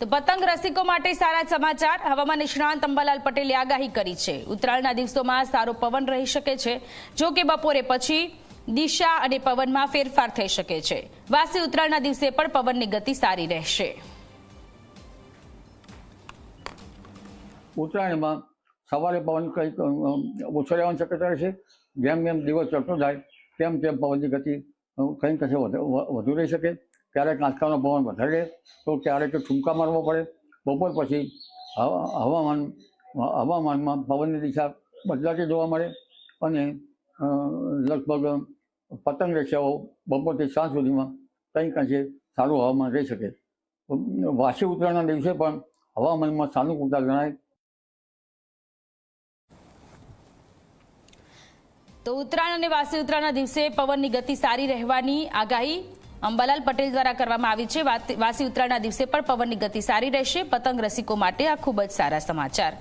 તો પતંગ રસિકો માટે સારા સમાચાર. હવામાન નિષ્ણાંત અંબાલાલ પટેલે આગાહી કરી છે. ઉત્તરાયણના દિવસોમાં સારો પવન રહી શકે છે. જો કે બપોરે પછી દિશા અને પવનમાં ફેરફાર થઈ શકે છે. વાસી ઉત્તરાયણના દિવસે પણ પવનની ગતિ સારી રહેશે. ઉત્તરાયણમાં સવારે પવન કંઈક ઓછો રહેવાની શક્યતા રહેશે. જેમ જેમ દિવસ ચડતો જાય, તેમ તેમ પવનની ગતિ કંઈક વધુ રહી શકે. ક્યારેક આંચકાનો પવન વધારે તો ક્યારેક ઠુમકા મારવો પડે. બપોર પછી હવામાન, હવામાનમાં પવનની દિશા બદલાતી જોવા મળે અને લગભગ પતંગ રેસાઓ બપોરથી સાંજ સુધીમાં કંઈક અંશે સારું હવામાન રહી શકે. વાસી ઉત્તરાયણના દિવસે પણ હવામાનમાં સાનુકૂળતા જણાય તો ઉત્તરાયણ અને વાસી ઉત્તરાયણના દિવસે પવનની ગતિ સારી રહેવાની આગાહી અંબાલાલ પટેલ દ્વારા કરવામાં આવી છે. વાસી ઉત્તરાયણના દિવસે પણ પવનની ગતિ સારી રહેશે. પતંગ રસિકો માટે આ ખૂબ જ સારા સમાચાર.